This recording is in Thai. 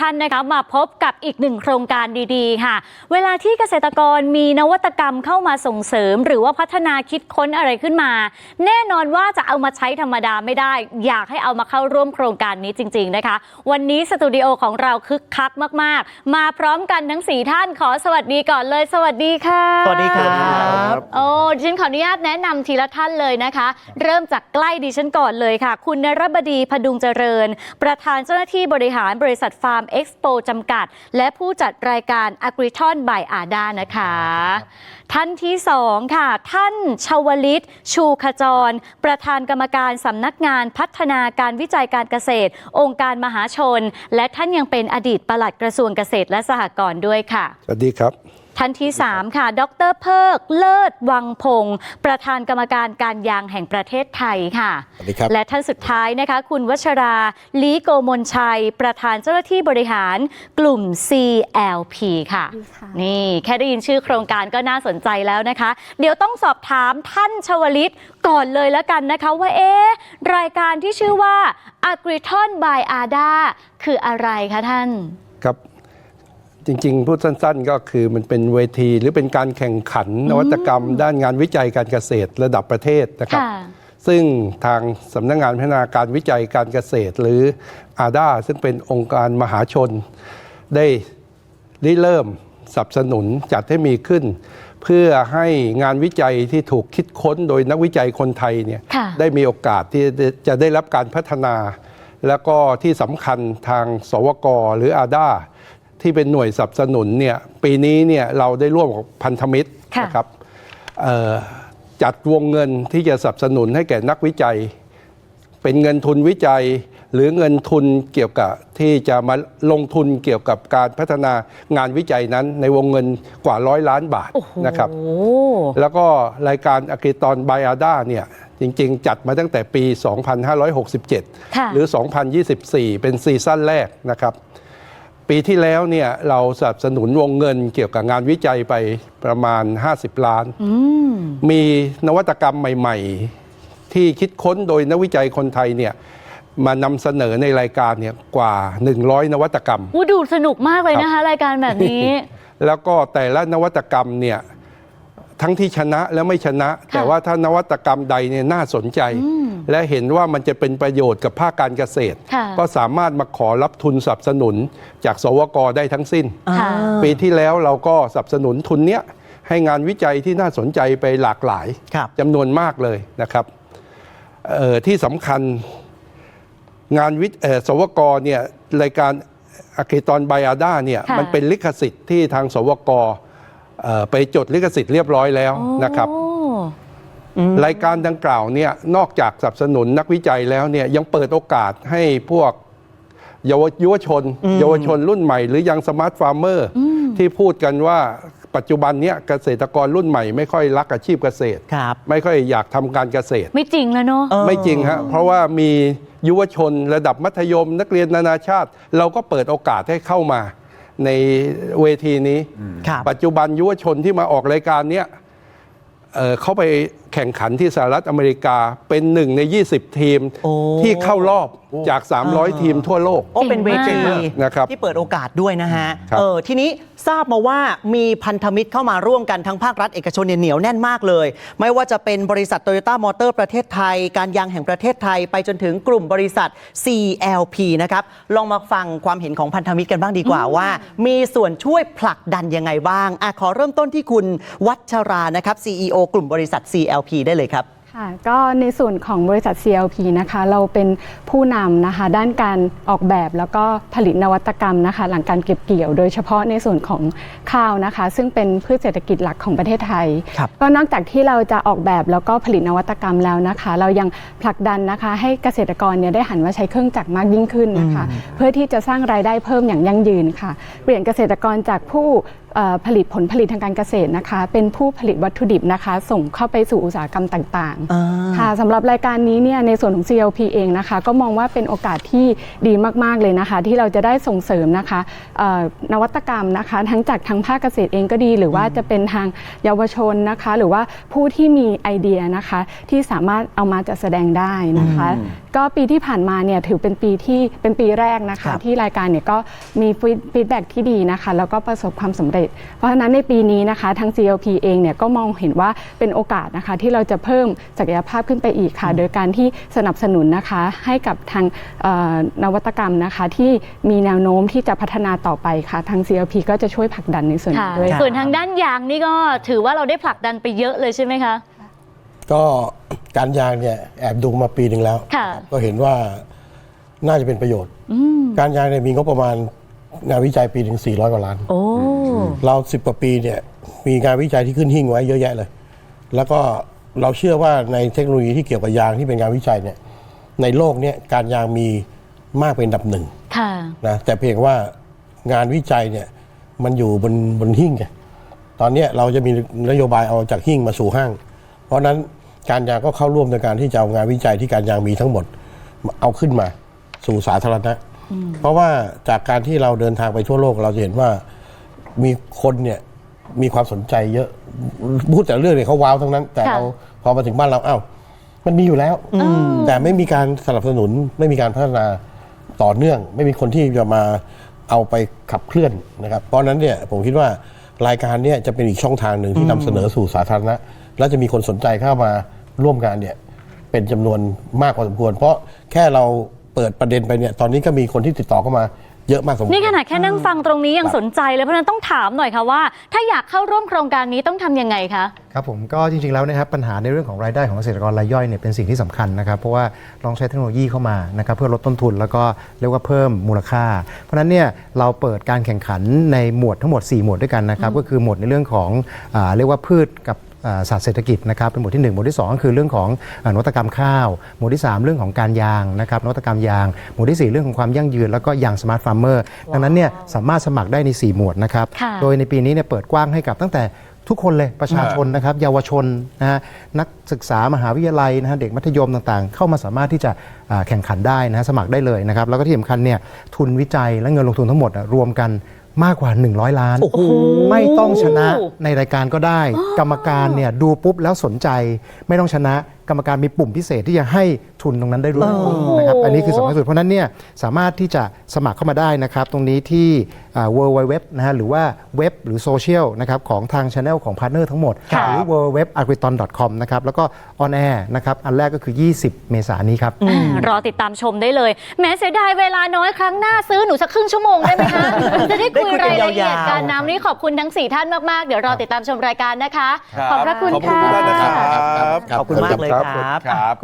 ท่านนะคะมาพบกับอีกหนึ่งโครงการดีๆ ค่ะ เวลาที่เกษตรกรมีนวัตกรรมเข้ามาส่งเสริม หรือว่าพัฒนาคิดค้นอะไรขึ้นมา แน่นอนว่าจะเอามาใช้ธรรมดาไม่ได้ อยากให้เอามาเข้าร่วมโครงการนี้จริง ๆนะคะ วันนี้สตูดิโอของเราคึกคักมากๆ มาพร้อมกันทั้ง 4 ท่านขอสวัสดีก่อนเลย สวัสดีค่ะสวัสดีครับโอ้ดิฉันขออนุญาตแนะนำทีละท่านเลยนะคะ เริ่มจากใกล้ดิฉันก่อนเลยค่ะ คุณนรบดีพดุงเจริญ ประธานเจ้าหน้าที่บริหารบริษัทฟาร์มเอ็กซ์โปจำกัด และผู้จัดรายการ a g r i t o n by ADA นะคะ ท่านที่สองค่ะ ท่านชวลิต ชูขจร ประธานกรรมการสำนักงานพัฒนาการวิจัยการเกษตร องค์การมหาชน และท่านยังเป็นอดีตปลัดกระทรวงเกษตรและสหกรณ์ด้วยค่ะ สวัสดีครับ ท่านที่ 3 ค่ะ ดรเพิก เลิศวังพงศ์ประธานกรรมการการยางแห่งประเทศไทยค่ะ สวัสดีครับ และท่านสุดท้ายนะคะ คุณวัชราลีโกมลชัย ประธานเจ้าหน้าที่บริหารกลุ่ม CLP ค่ะ นี่แค่ได้ยินชื่อโครงการก็น่าสนใจแล้วนะคะ เดี๋ยวต้องสอบถามท่านชวลิตก่อนเลยแล้วกันนะคะว่า เอ๊ะรายการที่ชื่อว่า a g r i t o n by ADA คืออะไรคะท่าน ครับ จริงๆ พูดสั้นๆ ก็คือมันเป็นเวทีหรือเป็นการแข่งขันนวัตกรรม ด้านงานวิจัยการเกษตรระดับประเทศนะครับค่ะซึ่งทางสำนักงานพัฒนาการวิจัยการเกษตร หรืออาดาซึ่งเป็นองค์การมหาชน ได้ริเริ่มสนับสนุนจัดให้มีขึ้น เพื่อให้งานวิจัยที่ถูกคิดค้นโดยนักวิจัยคนไทยเนี่ยค่ะได้มีโอกาสที่จะได้รับการพัฒนา แล้วก็ที่สำคัญทางสวก หรืออาดา ที่เป็นหน่วยสนับสนุนเนี่ยปีนี้เนี่ยเราได้ร่วมกับพันธมิตรค่ะนะครับเอ่อจัดวงเงินที่จะสนับสนุนให้แก่นักวิจัย เป็นเงินทุนวิจัย หรือเงินทุนเกี่ยวกับที่จะมาลงทุนเกี่ยวกับการพัฒนางานวิจัยนั้น ในวงเงินกว่าร้อยล้านบาทโอ้โห นะครับ แล้วก็รายการอ g ก i ตอนไบอาดาเนี่ยจริง ๆ จัดมาตั้งแต่ปี2567ค่ะหรือ 2024 เป็นซีซั่นแรกนะครับ ปีที่แล้วเนี่ยเราสนับสนุนวงเงินเกี่ยวกับงานวิจัยไปประมาณ 50 ล้าน มีนวัตกรรมใหม่ ๆ ที่คิดค้นโดยนักวิจัยคนไทยเนี่ยมานำเสนอในรายการเนี่ยกว่า 100 นวัตกรรมวูดูสนุกมากเลยนะคะ รายการแบบนี้ แล้วก็แต่ละนวัตกรรมเนี่ยทั้งที่ชนะและไม่ชนะ แต่ว่าถ้านวัตกรรมใดเนี่ยน่าสนใจ และเห็นว่ามันจะเป็นประโยชน์กับภาคการเกษตรค่ะก็สามารถมาขอรับทุนสนับสนุนจากสวกได้ทั้งสิ้นค่ะปีที่แล้วเราก็สนับสนุนทุนเนี้ยให้งานวิจัยที่น่าสนใจไปหลากหลายครับจำนวนมากเลยนะครับเอ่อที่สำคัญงานวิเอ่อสวกเนี่ยรายการอะเคตอนไบอาดาเนี่ยค่ะมันเป็นลิขสิทธิ์ที่ทางสวกเอ่อไปจดลิขสิทธิ์เรียบร้อยแล้วนะครับโอ้ รายการดังกล่าวเนี่ยนอกจากสนับสนุนนักวิจัยแล้วเนี่ยยังเปิดโอกาสให้พวกเยาวยุวชน เยาวชนรุ่นใหม่หรือยังสมาร์ทฟาร์มเมอร์ที่พูดกันว่าปัจจุบันเนี้ยเกษตรกรรุ่นใหม่ไม่ค่อยรักอาชีพเกษตร ครับ ไม่ค่อยอยากทำการเกษตร ไม่จริงแล้วเนาะเออไม่จริงฮะเพราะว่ามียุวชนระดับมัธยม นักเรียนนานาชาติ เราก็เปิดโอกาสให้เข้ามาในเวทีนี้ ครับ ปัจจุบันยุวชนที่มาออกรายการเนี้ยเอ่อเขาไปแข่งขันที่สหรัฐอเมริกาเป็นหนึ่งใน 20 ทีมโอ้ ที่เข้ารอบจาก 300 ทีมทั่วโลก โอ้เป็นเวทีเก่งมากนะครับที่เปิดโอกาสด้วยนะฮะครับ เออทีนี้ทราบมาว่ามีพันธมิตรเข้ามาร่วมกันทั้งภาครัฐเอกชนเนี่ยเหนียวแน่นมากเลย ไม่ว่าจะเป็นบริษัทโตโยต้ามอเตอร์ประเทศไทย การยางแห่งประเทศไทย ไปจนถึงกลุ่มบริษัท CLP นะครับ ลองมาฟังความเห็นของพันธมิตรกันบ้างดีกว่าว่า มีส่วนช่วยผลักดันยังไงบ้างอะขอเริ่มต้นที่คุณวัชรานะครับ CEO กลุ่มบริษัท CLP ได้เลยครับ ค่ะก็ในส่วนของบริษัท CLP นะคะ เราเป็นผู้นำนะคะ ด้านการออกแบบแล้วก็ผลิตนวัตกรรมนะคะ หลังการเก็บเกี่ยว โดยเฉพาะในส่วนของข้าวนะคะ ซึ่งเป็นพืชเศรษฐกิจหลักของประเทศไทย ครับ ก็นอกจากที่เราจะออกแบบแล้วก็ผลิตนวัตกรรมแล้วนะคะ เรายังผลักดันนะคะให้เกษตรกรเนี่ยได้หันมาใช้เครื่องจักรมากยิ่งขึ้นนะคะ เพื่อที่จะสร้างรายได้เพิ่มอย่างยั่งยืนค่ะ เปลี่ยนเกษตรกรจากผู้เอ่อ ผลิตผลผลิตทางการเกษตรนะคะ เป็นผู้ผลิตวัตถุดิบนะคะ ส่งเข้าไปสู่อุตสาหกรรมต่างอ่าๆค่ะสำหรับรายการนี้เนี่ยในส่วนของ CLP เองนะคะ ก็มองว่าเป็นโอกาสที่ดีมากๆเลยนะคะ ที่เราจะได้ส่งเสริมนะคะเอ่อนวัตกรรมนะคะ ทั้งจากทางภาคเกษตรเองก็ดี หรือว่าจะเป็นทางเยาวชนนะคะ หรือว่าผู้ที่มีไอเดียนะคะ ที่สามารถเอามาจัดแสดงได้นะคะก็ปีที่ผ่านมาเนี่ยถือเป็นปีที่เป็นปีแรกนะครัคะ บ ที่รายการเนี่ยก็มีฟีดแบ็ที่ดีนะคะ แล้วก็ประสบความสำเร็จ เพราะฉะนั้นในปีนี้นะคะทาง CLP เองเนี่ยก็มองเห็นว่าเป็นโอกาสนะคะ ที่เราจะเพิ่มศักยภาพขึ้นไปอีกค่ะ โดยการที่สนับสนุนนะคะ ให้กับทางเอ่อนวัตกรรมนะคะ ที่มีแนวโน้มที่จะพัฒนาต่อไปค่ะ ทาง CLP ก็จะช่วยผลักดันในส่วนค่ะนี้ด้วยส่วนทางด้านยางนี่ก็ถือว่าเราได้ผลักดันไปเยอะเลยใช่ไหมคะ ก็ การยางเนี่ยแอบดูมาปีหนึ่งแล้ว ค่ะ ก็เห็นว่าน่าจะเป็นประโยชน์การยางเนี่ยมีงบประมาณงานวิจัยปีถึง 400 กว่าล้าน โอ้ เรา 10 กว่าปีเนี่ยมีงานวิจัยที่ขึ้นหิ้งไว้เยอะแยะเลย แล้วก็เราเชื่อว่าในเทคโนโลยีที่เกี่ยวกับยางที่เป็นงานวิจัยเนี่ยในโลกเนี่ยการยางมีมากเป็นอันดับหนึ่งค่ะ นะแต่เพียงว่างานวิจัยเนี่ยมันอยู่บนบนหิ้งไงตอนเนี้ยเราจะมีนโยบายเอาจากหิ้งมาสู่ห้าง เพราะฉะนั้น การยางก็เข้าร่วมในการที่จะเอางานวิจัยที่การยางมีทั้งหมดเอาขึ้นมาสู่สาธารณะ เพราะว่าจากการที่เราเดินทางไปทั่วโลกเราจะเห็นว่ามีคนเนี่ยมีความสนใจเยอะพูดแต่เรื่องเนี่ยเขาว้าวทั้งนั้น แต่ค่ะเราพอมาถึงบ้านเราอ้าวมันมีอยู่แล้วแต่ไม่มีการสนับสนุนไม่มีการพัฒนาต่อเนื่อง ไม่มีคนที่จะมาเอาไปขับเคลื่อนนะครับ เพราะฉะนั้นเนี่ยผมคิดว่ารายการเนี่ยจะเป็นอีกช่องทางหนึ่งที่นำเสนอสู่สาธารณะ และจะมีคนสนใจเข้ามาร่วมงานเนี่ยเป็นจำนวนมากพอสมควร เพราะแค่เราเปิดประเด็นไปเนี่ยตอนนี้ก็มีคนที่ติดต่อเข้ามาเยอะมากสมควร นี่ขนาดแค่นั่งฟังตรงนี้ยังสนใจเลยเพราะฉะนั้นต้องถามหน่อยค่ะว่า ถ้าอยากเข้าร่วมโครงการนี้ต้องทำยังไงคะ ครับผมก็จริงๆแล้วนะครับปัญหาในเรื่องของรายได้ของเกษตรกรรายย่อยเนี่ยเป็นสิ่งที่สำคัญนะครับ เพราะว่าลองใช้เทคโนโลยีเข้ามานะครับเพื่อลดต้นทุนแล้วก็เรียกว่าเพิ่มมูลค่า เพราะฉะนั้นเนี่ยเราเปิดการแข่งขันในหมวดทั้งหมด 4 หมวดด้วยกันนะครับก็คือหมวดในเรื่องของอาเรียกว่าพืชกับอ่า ศาสตร์เศรษฐกิจนะครับเป็นหมวดที่1หมวดที่ 2 ก็คือเรื่องของอ่านวัตกรรมข้าว หมวดที่ 3 เรื่องของการยางนะครับนวัตกรรมยาง หมวดที่ 4 เรื่องของความยั่งยืน แล้วก็ยางสมาร์ทฟาร์มเมอร์ดังนั้นเนี่ยสามารถสมัครได้ใน 4 หมวดนะครับค่ะโดยในปีนี้เนี่ยเปิดกว้างให้กับตั้งแต่ทุกคนเลยประชาชนนะครับเยาวชนนะฮะนักศึกษามหาวิทยาลัยนะฮะเด็กมัธยมต่างๆ เข้ามาสามารถที่จะอ่าแข่งขันได้นะฮะสมัครได้เลยนะครับแล้วก็ที่สำคัญเนี่ยทุนวิจัยและเงินลงทุนทั้งหมดอะรวมกัน มากกว่า 100 ล้านโอ้โหไม่ต้องชนะในรายการก็ได้ กรรมการเนี่ยดูปุ๊บแล้วสนใจไม่ต้องชนะ กรรมการมีปุ่มพิเศษที่จะให้ทุนตรงนั้นได้ด้วยนะครับอันนี้คือสำคัญสุดเพราะฉะนั้นเนี่ยสามารถที่จะสมัครเข้ามาได้นะครับ ตรงนี้ที่ w w w นะฮะหรือว่าเว็บหรือโซเชียลนะครับของทางช anel ของพาร์ทเนอร์ทั้งหมดค่ะหรือ w w w a g r i t o n c o m นะครับแล้วก็ออนแอร์นะครับอันแรกก็คือ 20 เมษายนนี้ครับอ่ารอติดตามชมได้เลยแม้เสียดายเวลาน้อยครั้งหน้าซื้อหนูสักครึ่งชั่วโมงได้ไหมคะจะได้คุยรายละเอียดกันน้ำนี้ขอบคุณทั้ง 4 ท่านมาก ๆ เดี๋ยวรอติดตามชมรายการนะคะ ขอบพระคุณขอบคุณค่ะทุกท่านนะครับขอบคุณมากเลยครับครับ